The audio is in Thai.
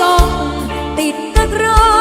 จงติดตะกร้อ